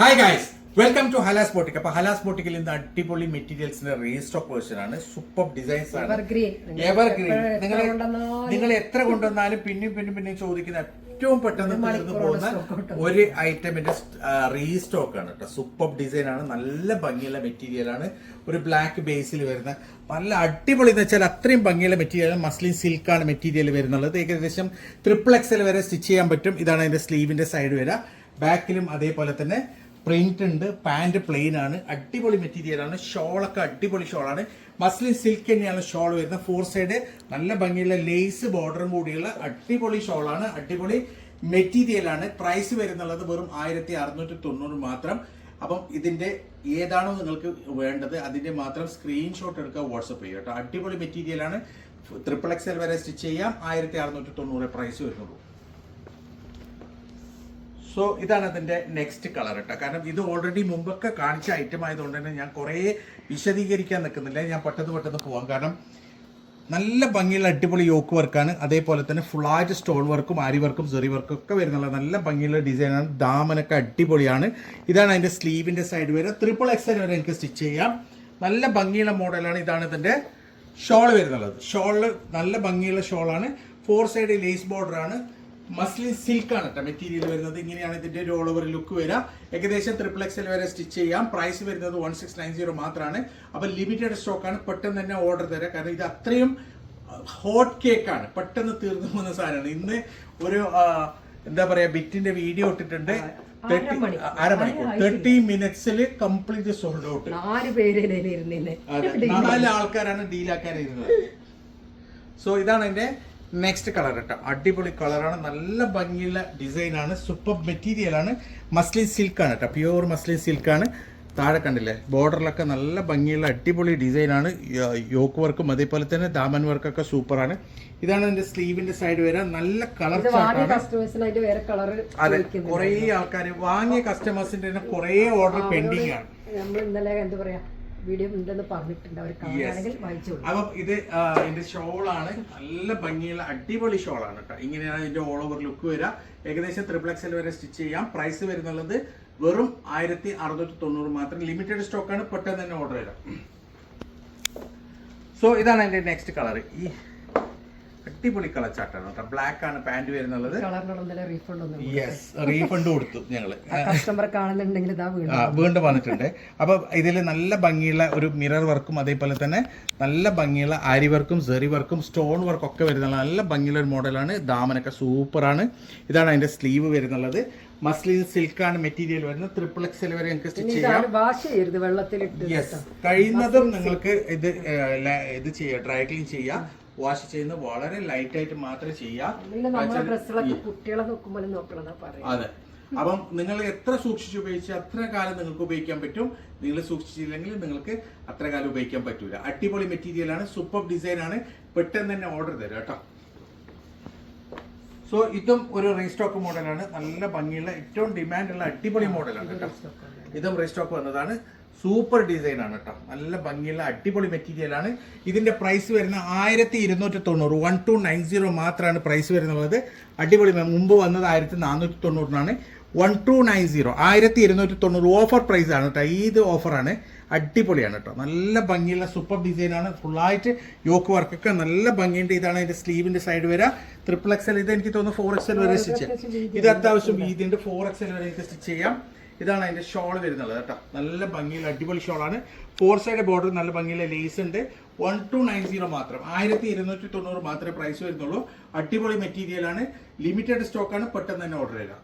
Hi guys welcome to Halas boutique അപ്പൊ ഹലാസ് ബോട്ടിക്കിൽ ഇന്ന് അടിപൊളി മെറ്റീരിയൽസിന്റെ റീസ്റ്റോക്ക് വേർഷൻ ആണ്. സൂപ്പർ ഡിസൈൻസ് ആണ്. എവർ ഗ്രീൻ നിങ്ങൾ നിങ്ങൾ എത്ര കൊണ്ടുവന്നാലും പിന്നെയും പിന്നെയും പിന്നെയും ചോദിക്കുന്ന ഏറ്റവും പെട്ടെന്ന് തീർന്നു പോകുന്ന. ഒരു ഐറ്റമിന്റെ റീസ്റ്റോക്ക് ആണ് കേട്ടോ സൂപ്പർ ഡിസൈൻ ആണ്. നല്ല ഭംഗിയുള്ള മെറ്റീരിയൽ ആണ്. ഒരു ബ്ലാക്ക് ബേസിൽ വരുന്ന നല്ല അടിപൊളി എന്ന് വെച്ചാൽ അത്രയും ഭംഗിയുള്ള മെറ്റീരിയൽ മസ്ലിൻ സിൽക്കാണ് മെറ്റീരിയൽ വരുന്നുള്ളത്. ഏകദേശം ട്രിപ്പിൾ എക്സൽ വരെ സ്റ്റിച്ച് ചെയ്യാൻ പറ്റും. ഇതാണ് അതിന്റെ സ്ലീവിന്റെ സൈഡ് വരിക. ബാക്കിലും അതേപോലെ തന്നെ പ്രിന്റ് ഉണ്ട് പാന്റ് പ്ലെയിൻ ആണ് അടിപൊളി മെറ്റീരിയൽ ആണ് ഷോളൊക്കെ അടിപൊളി ഷോളാണ്. മസ്ലിൻ സിൽക്ക് തന്നെയാണ് ഷോൾ വരുന്നത്. ഫോർ സൈഡ് നല്ല ഭംഗിയുള്ള ലേസ് ബോർഡറും കൂടിയുള്ള അടിപൊളി ഷോളാണ് അടിപൊളി മെറ്റീരിയൽ ആണ്. പ്രൈസ് വരുന്നുള്ളത് വെറും ആയിരത്തി അറുന്നൂറ്റി തൊണ്ണൂറ് മാത്രം. അപ്പം ഇതിന്റെ ഏതാണോ നിങ്ങൾക്ക് വേണ്ടത് അതിന്റെ മാത്രം സ്ക്രീൻഷോട്ട് എടുക്കുക വാട്സപ്പ് ചെയ്യുക കേട്ടോ. അടിപൊളി മെറ്റീരിയൽ ആണ്. ട്രിപ്പിൾ എക്സൽ വരെ സ്റ്റിച്ച് ചെയ്യാം. ആയിരത്തി അറുന്നൂറ്റി തൊണ്ണൂറ് പ്രൈസ് വരുന്നുള്ളൂ. സോ ഇതാണ് അതിന്റെ നെക്സ്റ്റ് കളർ കേട്ടോ കാരണം ഇത് ഓൾറെഡി മുമ്പൊക്കെ കാണിച്ച ഐറ്റം ആയതുകൊണ്ട് തന്നെ ഞാൻ കുറേ വിശദീകരിക്കാൻ നിൽക്കുന്നില്ല. ഞാൻ പെട്ടെന്ന് പെട്ടെന്ന് പോകാം കാരണം നല്ല ഭംഗിയുള്ള അടിപൊളി യോക്ക് വർക്കാണ് അതേപോലെ തന്നെ ഫുള്ളായിട്ട് സ്റ്റോൺ വർക്കും ആരി വർക്കും സെറി വർക്കും ഒക്കെ വരുന്നുള്ള നല്ല ഭംഗിയുള്ള ഡിസൈനാണ് ദാമനൊക്കെ അടിപൊളിയാണ്. ഇതാണ് അതിന്റെ സ്ലീവിന്റെ സൈഡ് വരെ. ട്രിപ്പിൾ എക്സൽ വരെ എനിക്ക് സ്റ്റിച്ച് ചെയ്യാം. നല്ല ഭംഗിയുള്ള മോഡലാണ് ഇതാണ് ഇതിന്റെ ഷോൾ വരുന്നുള്ളത്. ഷോളിൽ നല്ല ഭംഗിയുള്ള ഷോളാണ് ഫോർ സൈഡ് ലേസ് ബോർഡർ ആണ്. മസ്ലിൻ സിൽക്ക് ആണ് കേട്ടോ മെറ്റീരിയൽ വരുന്നത്. ഇങ്ങനെയാണ് ഇതിന്റെ ഒരു ഓൾ ഓവർ ലുക്ക് വരിക. ഏകദേശം ട്രിപ്പിൾ എക്സൽ വരെ സ്റ്റിച്ച് ചെയ്യാം. പ്രൈസ് വരുന്നത് വൺ സിക്സ് നയൻ സീറോ മാത്രമാണ് അപ്പൊ ലിമിറ്റഡ് സ്റ്റോക്ക് ആണ്. പെട്ടെന്ന് തന്നെ ഓർഡർ തരാം. കാരണം ഇത് അത്രയും ഹോട്ട് കേക്ക് ആണ്. പെട്ടെന്ന് തീർന്നു പോകുന്ന സാധനമാണ്. ഇന്ന് ഒരു എന്താ പറയാ ബിറ്റിന്റെ വീഡിയോ ഇട്ടിട്ടുണ്ട്. അരമണിക്കൂർ. അരമണിക്കൂർ. തേർട്ടി മിനിറ്റ്സിൽ കംപ്ലീറ്റ് സോൾഡ് ഔട്ട് നാല് പേര് ആൾക്കാരാണ് ഡീലാക്കാൻ ഇരുന്നത് സോ ഇതാണ് അതിന്റെ നെക്സ്റ്റ് കളർ കേട്ടോ അടിപൊളി കളറാണ് നല്ല ഭംഗിയുള്ള ഡിസൈനാണ് ആണ്. സൂപ്പർ മെറ്റീരിയൽ ആണ്. മസ്ലിൻ സിൽക്ക് ആണ് കേട്ടോ പ്യുവർ മസ്ലിൻ സിൽക്ക് ആണ്. താഴെ കണ്ടില്ലേ? ബോർഡറിലൊക്കെ നല്ല ഭംഗിയുള്ള അടിപൊളി ഡിസൈനാണ് ആണ്. യോക്ക് വർക്കും അതേപോലെ തന്നെ ദാമൻ വർക്കൊക്കെ സൂപ്പറാണ് ഇതാണ് എന്റെ സ്ലീവിന്റെ സൈഡ് വരാൻ നല്ല കളർ അതെ കുറേ ആൾക്കാർ വാങ്ങിയ കസ്റ്റമേഴ്സിന്റെ തന്നെ കുറേ ഓർഡർ പെൻഡിങ് ആണ്. നമ്മൾ ഇന്നലെ എന്താ പറയാ? വീഡിയോ ഉണ്ടെന്ന് പറഞ്ഞിട്ടുണ്ട്. അവർ കാണുകയാണെങ്കിൽ വായിച്ചോളൂ. അപ്പം ഇത് ഇതിന്റെ ഷോളാണ്. നല്ല ഭംഗിയുള്ള അടിപൊളി ഷോളാണ് കേട്ടോ ഇങ്ങനെയാണ് ഇതിന്റെ ഓൾ ഓവർ ലുക്ക് വരിക ഏകദേശം ട്രിപ്പിൾ എക്സൽ വരെ സ്റ്റിച്ച് ചെയ്യാം. പ്രൈസ് വരുന്നുള്ളത് വെറും ആയിരത്തി അറുന്നൂറ്റി തൊണ്ണൂറ് മാത്രം. ലിമിറ്റഡ് സ്റ്റോക്ക് ആണ്. പെട്ടെന്ന് തന്നെ ഓർഡർ ചെയ്താൽ സോ ഇതാണ് എന്റെ നെക്സ്റ്റ് കളർ ഈ അടിപൊളി കളർ ചാട്ടാണ് കേട്ടോ. ബ്ലാക്ക് ആണ് പാന്റ് വരുന്നുള്ളത്. റീഫണ്ട് ഒന്നും യെസ് റീഫണ്ട് കൊടുത്തു ഞങ്ങൾ. കസ്റ്റമർ കാണുന്നുണ്ടെങ്കിൽ വീണ്ടും വന്നിട്ടുണ്ട്. അപ്പൊ ഇതിൽ നല്ല ഭംഗിയുള്ള ഒരു മിറർ വർക്കും അതേപോലെ തന്നെ നല്ല ഭംഗിയുള്ള ആരി വർക്കും സെറി വർക്കും സ്റ്റോൺ വർക്കും ഒക്കെ വരുന്ന നല്ല ഭംഗിയുള്ള ഒരു മോഡലാണ് ദാമനൊക്കെ സൂപ്പറാണ് ഇതാണ് അതിന്റെ സ്ലീവ് വരുന്നുള്ളത്. മസ്ലിൻ സിൽക്കാണ് മെറ്റീരിയൽ വരുന്നത്. ട്രിപ്പിൾ എക്സൽ വരെ നിങ്ങൾക്ക് സ്റ്റിച്ച് ചെയ്യാം. വാഷ് ചെയ്യരുത് വെള്ളത്തിലിട്ട് യെസ് കഴിയുന്നതും നിങ്ങൾക്ക് ഇത് ഇത് ചെയ്യാം. ഡ്രൈ ക്ലീൻ ചെയ്യാം. വാഷ് ചെയ്യുന്നത് വളരെ ലൈറ്റ് ആയിട്ട് മാത്രമേ ചെയ്യാം. അതെ. അപ്പം നിങ്ങൾ എത്ര സൂക്ഷിച്ച് ഉപയോഗിച്ച് അത്ര കാലം നിങ്ങൾക്ക് ഉപയോഗിക്കാൻ പറ്റും. നിങ്ങൾ സൂക്ഷിച്ചില്ലെങ്കിൽ നിങ്ങൾക്ക് അത്ര കാലം ഉപയോഗിക്കാൻ പറ്റൂല. അടിപൊളി മെറ്റീരിയൽ ആണ് സൂപ്പർ ഡിസൈൻ ആണ്. പെട്ടെന്ന് തന്നെ ഓർഡർ തരാം കേട്ടോ. സോ ഇതും ഒരു റീസ്റ്റോക്ക് മോഡലാണ് നല്ല ഭംഗിയുള്ള ഏറ്റവും ഡിമാൻഡുള്ള അടിപൊളി മോഡലാണ് കേട്ടോ. ഇതും റീസ്റ്റോക്ക് വന്നതാണ്. സൂപ്പർ ഡിസൈൻ ആണ് കേട്ടോ. നല്ല ഭംഗിയുള്ള അടിപൊളി മെറ്റീരിയൽ ആണ്. ഇതിന്റെ പ്രൈസ് വരുന്ന ആയിരത്തി ഇരുന്നൂറ്റി തൊണ്ണൂറ് വൺ ടു നയൻ സീറോ മാത്രമാണ് പ്രൈസ് വരുന്നത്. അടിപൊളി മുമ്പ് വന്നത് ആയിരത്തി നാനൂറ്റി തൊണ്ണൂറിനാണ് വൺ ടു നയൻ സീറോ ആയിരത്തി ഇരുന്നൂറ്റി തൊണ്ണൂറ് ഓഫർ പ്രൈസ് ആണ് കേട്ടോ. ഇത് ഓഫറാണ് അടിപൊളിയാണ് കേട്ടോ. നല്ല ഭംഗിയുള്ള സൂപ്പർ ഡിസൈൻ ആണ്. ഫുള്ളായിട്ട് യോക്ക് വർക്കൊക്കെ നല്ല ഭംഗിയുണ്ട്. ഇതാണ് അതിന്റെ സ്ലീവിന്റെ സൈഡ് വരെ. ട്രിപ്പിൾ എക്സൽ ഇത് എനിക്ക് തോന്നുന്നു ഫോർ എക്സൽ വരെ സ്റ്റിച്ച് ഇത് അത്യാവശ്യം ഇതിന്റെ ഫോർ എക്സൽ വരെ എനിക്ക് സ്റ്റിച്ച് ചെയ്യാം. ഇതാണ് അതിന്റെ ഷോൾ വരുന്നത് കേട്ടോ. നല്ല ഭംഗിയുള്ള അടിപൊളി ഷോളാണ് ഫോർ സൈഡ് ബോർഡർ നല്ല ഭംഗിയുള്ള ലേസ് ഉണ്ട്. വൺ ടു നയൻ സീറോ മാത്രം. ആയിരത്തി ഇരുന്നൂറ്റി തൊണ്ണൂറ് മാത്രമേ പ്രൈസ് വരുന്നുള്ളൂ. അടിപൊളി മെറ്റീരിയൽ ആണ്. ലിമിറ്റഡ് സ്റ്റോക്കാണ് പെട്ടെന്ന് തന്നെ ഓർഡർ ചെയ്യുക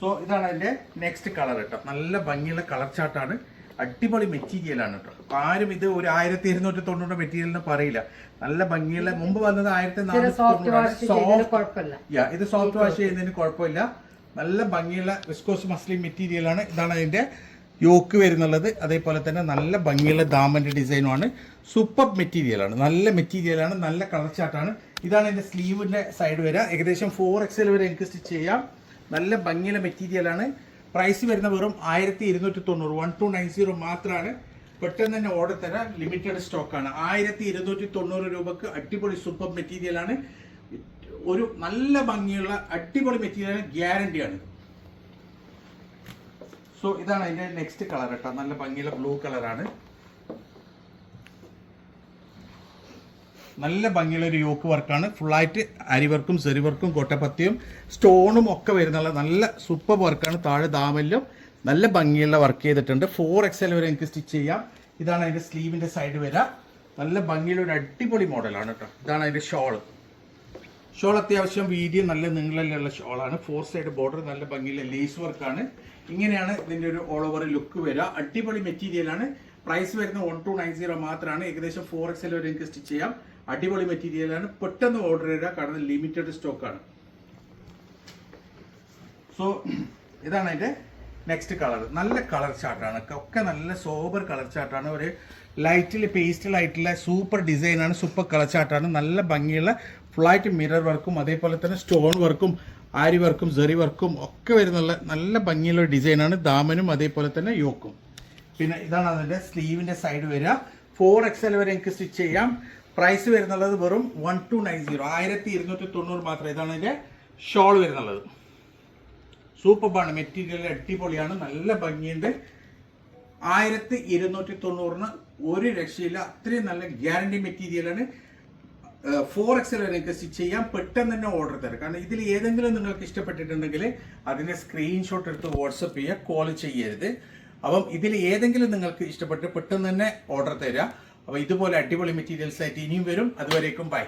സോ ഇതാണ് അതിന്റെ നെക്സ്റ്റ് കളർ കേട്ടോ. നല്ല ഭംഗിയുള്ള കളർ ചാർട്ടാണ് അടിപൊളി മെറ്റീരിയലാണ് കേട്ടോ. അപ്പൊ ആരും ഇത് ഒരു ആയിരത്തി ഇരുന്നൂറ്റി തൊണ്ണൂറ് മെറ്റീരിയൽ എന്ന് പറയില്ല. നല്ല ഭംഗിയുള്ള മുമ്പ് വന്നത് ആയിരത്തി നാനൂറ്റി യാ ഇത് സോഫ്റ്റ് വാഷ് ചെയ്യുന്നതിന് കുഴപ്പമില്ല. നല്ല ഭംഗിയുള്ള വിസ്കോസ് മസ്ലി മെറ്റീരിയലാണ് ഇതാണ് അതിന്റെ യോക്ക് വരുന്നുള്ളത്. അതേപോലെ തന്നെ നല്ല ഭംഗിയുള്ള ദാമന്റെ ഡിസൈനുമാണ് സൂപ്പർ മെറ്റീരിയലാണ് നല്ല മെറ്റീരിയലാണ് നല്ല കളർ ചാർട്ടാണ് ഇതാണ് എന്റെ സ്ലീവിന്റെ സൈഡ് വരിക. ഏകദേശം ഫോർ എക്സൽ വരെ എനിക്ക് സ്റ്റിച്ച് ചെയ്യാം. നല്ല ഭംഗിയുള്ള മെറ്റീരിയലാണ് പ്രൈസ് വരുന്ന വെറും ആയിരത്തി ഇരുന്നൂറ്റി തൊണ്ണൂറ് വൺ ടു നയൻ സീറോ മാത്രമാണ് പെട്ടെന്ന് തന്നെ ഓർഡർ തരാം ലിമിറ്റഡ് സ്റ്റോക്കാണ് ആയിരത്തി ഇരുന്നൂറ്റി തൊണ്ണൂറ് രൂപക്ക് അടിപൊളി സൂപ്പർ മെറ്റീരിയൽ ആണ്. ഒരു നല്ല ഭംഗിയുള്ള അടിപൊളി മെറ്റീരിയൽ ഗ്യാരണ്ടിയാണ് സോ ഇതാണ് അതിന്റെ നെക്സ്റ്റ് കളർ കേട്ടോ നല്ല ഭംഗിയുള്ള ബ്ലൂ കളറാണ് നല്ല ഭംഗിയുള്ള ഒരു യോക്ക് വർക്കാണ് ഫുള്ളായിട്ട് അരി വർക്കും സെറി വർക്കും കൊട്ടപ്പത്തിയും സ്റ്റോണും ഒക്കെ വരുന്നുള്ള നല്ല സൂപ്പർ വർക്കാണ് താഴെ ദാമല്യം. നല്ല ഭംഗിയുള്ള വർക്ക് ചെയ്തിട്ടുണ്ട്. ഫോർ എക്സൽ വരെ എനിക്ക് സ്റ്റിച്ച് ചെയ്യാം. ഇതാണ് അതിന്റെ സ്ലീവിന്റെ സൈഡ് വരാം. നല്ല ഭംഗിയുള്ള ഒരു അടിപൊളി മോഡലാണ് കേട്ടോ ഇതാണ് അതിന്റെ ഷോൾ ഷോൾ അത്യാവശ്യം വീതി നല്ല നീളലുള്ള ഷോളാണ്. ഫോർ സൈഡ് ബോർഡർ നല്ല ഭംഗിയിലെ ലേസ് വർക്കാണ് ഇങ്ങനെയാണ് ഇതിന്റെ ഒരു ഓൾ ഓവർ ലുക്ക് വരിക. അടിപൊളി മെറ്റീരിയലാണ് പ്രൈസ് വരുന്ന വൺ ടു നയൻ സീറോ മാത്രമാണ്. ഏകദേശം ഫോർ എക്സൽ വരെ എനിക്ക് സ്റ്റിച്ച് ചെയ്യാം. അടിപൊളി മെറ്റീരിയലാണ് പെട്ടെന്ന് ഓർഡർ ചെയ്യുക കാരണം ലിമിറ്റഡ് സ്റ്റോക്കാണ് സോ ഇതാണ് അതിന്റെ നെക്സ്റ്റ് കളർ നല്ല കളർ ചാർട്ടാണ് ഒക്കെ നല്ല സോബർ കളർ ചാർട്ടാണ് ഒരു ലൈറ്റിൽ പേസ്റ്റലായിട്ടുള്ള സൂപ്പർ ഡിസൈനാണ് സൂപ്പർ കളർ ചാർട്ടാണ് നല്ല ഭംഗിയുള്ള ഫ്ലൈറ്റ് മിറർ വർക്കും അതേപോലെ തന്നെ സ്റ്റോൺ വർക്കും ആരി വർക്കും സെറി വർക്കും ഒക്കെ വരുന്നുള്ള നല്ല ഭംഗിയുള്ള ഡിസൈനാണ് ദാമനും അതേപോലെ തന്നെ യോക്കും. പിന്നെ ഇതാണ് അതിന്റെ സ്ലീവിന്റെ സൈഡ് വരിക. ഫോർ എക്സൽ വരെ എനിക്ക് സ്റ്റിച്ച് ചെയ്യാം. പ്രൈസ് വരുന്നുള്ളത് വെറും വൺ ടു നയൻ സീറോ ആയിരത്തി ഇരുന്നൂറ്റി തൊണ്ണൂറ് മാത്രം ഇതാണ് ഇതിന്റെ ഷോൾ വരുന്നുള്ളത്. സൂപ്പർബാണ് മെറ്റീരിയൽ അടിപൊളിയാണ്. നല്ല ഭംഗിയുണ്ട്. ആയിരത്തി ഇരുന്നൂറ്റി തൊണ്ണൂറിന് ഒരു രക്ഷയില്ല. അത്രയും നല്ല ഗ്യാരണ്ടി മെറ്റീരിയലാണ് നിങ്ങൾക്ക് സ്റ്റിച്ച് ചെയ്യാം പെട്ടെന്ന് തന്നെ ഓർഡർ തരാം. കാരണം ഇതിൽ ഏതെങ്കിലും നിങ്ങൾക്ക് ഇഷ്ടപ്പെട്ടിട്ടുണ്ടെങ്കിൽ അതിനെ സ്ക്രീൻഷോട്ട് എടുത്ത് വാട്സപ്പ് ചെയ്യുക കോൾ ചെയ്യരുത്. അപ്പം ഇതിൽ ഏതെങ്കിലും നിങ്ങൾക്ക് ഇഷ്ടപ്പെട്ട് പെട്ടെന്ന് തന്നെ ഓർഡർ തരാം അപ്പോൾ ഇതുപോലെ അടിപൊളി മെറ്റീരിയൽസ് ആയിട്ട് ഇനിയും വരും. അതുവരേക്കും ബൈ